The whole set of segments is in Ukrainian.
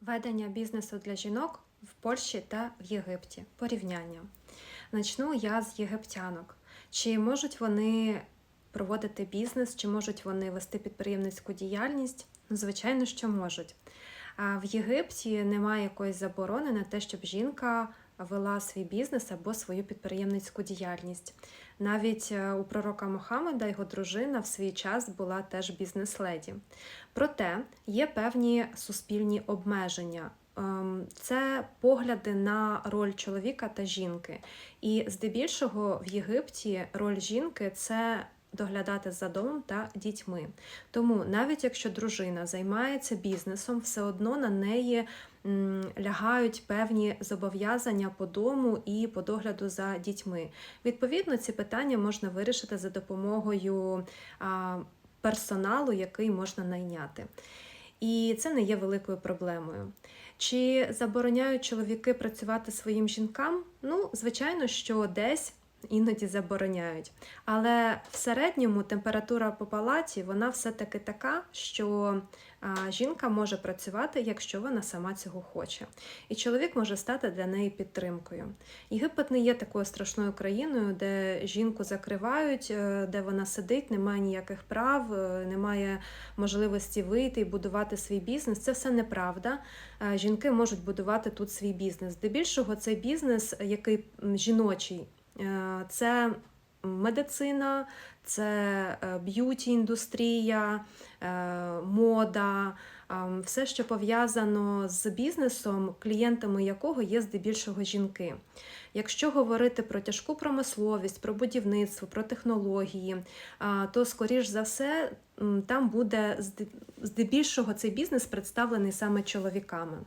Ведення бізнесу для жінок в Польщі та в Єгипті. Порівняння. Начну я з єгиптянок. Чи можуть вони проводити бізнес, чи можуть вони вести підприємницьку діяльність? Ну, звичайно, що можуть. А в Єгипті немає якоїсь заборони на те, щоб жінка вела свій бізнес або свою підприємницьку діяльність. Навіть е, у пророка Мохаммеда його дружина в свій час була теж бізнес-леді. Проте є певні суспільні обмеження. Ем, Це погляди на роль чоловіка та жінки. І здебільшого в Єгипті роль жінки це доглядати за домом та дітьми. Тому навіть якщо дружина займається бізнесом, все одно на неї лягають певні зобов'язання по дому і по догляду за дітьми. Відповідно, ці питання можна вирішити за допомогою персоналу, який можна найняти. І це не є великою проблемою. Чи забороняють чоловіки працювати своїм жінкам? Ну, звичайно, що десь іноді забороняють. Але в середньому температура по палаті вона все-таки така, що жінка може працювати, якщо вона сама цього хоче. І чоловік може стати для неї підтримкою. Єгипет не є такою страшною країною, де жінку закривають, е, де вона сидить, немає ніяких прав, е, немає можливості вийти і будувати свій бізнес. Це все неправда. Е, Жінки можуть будувати тут свій бізнес. Здебільшого цей бізнес, який жіночий, це медицина, це б'юті індустрія, мода, е, все, що пов'язано з бізнесом, клієнтами якого є здебільшого жінки. Якщо говорити про тяжку промисловість, про будівництво, про технології, то, скоріш за все, там буде здебільшого цей бізнес представлений саме чоловіками.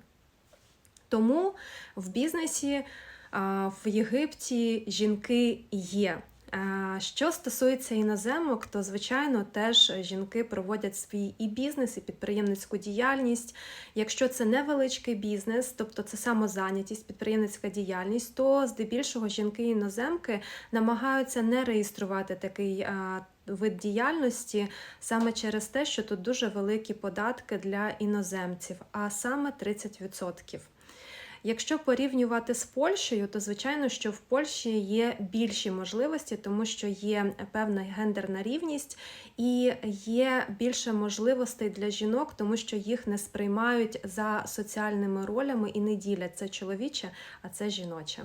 Тому в бізнесі в Єгипті жінки є. Що стосується іноземок, то звичайно теж жінки проводять свій і бізнес, і підприємницьку діяльність. Якщо це невеличкий бізнес, тобто це самозайнятість, підприємницька діяльність, то здебільшого жінки-іноземки намагаються не реєструвати такий вид діяльності саме через те, що тут дуже великі податки для іноземців, а саме 30%. Якщо порівнювати з Польщею, то звичайно, що в Польщі є більші можливості, тому що є певна гендерна рівність і є більше можливостей для жінок, тому що їх не сприймають за соціальними ролями і не ділять це чоловіче, а це жіноче.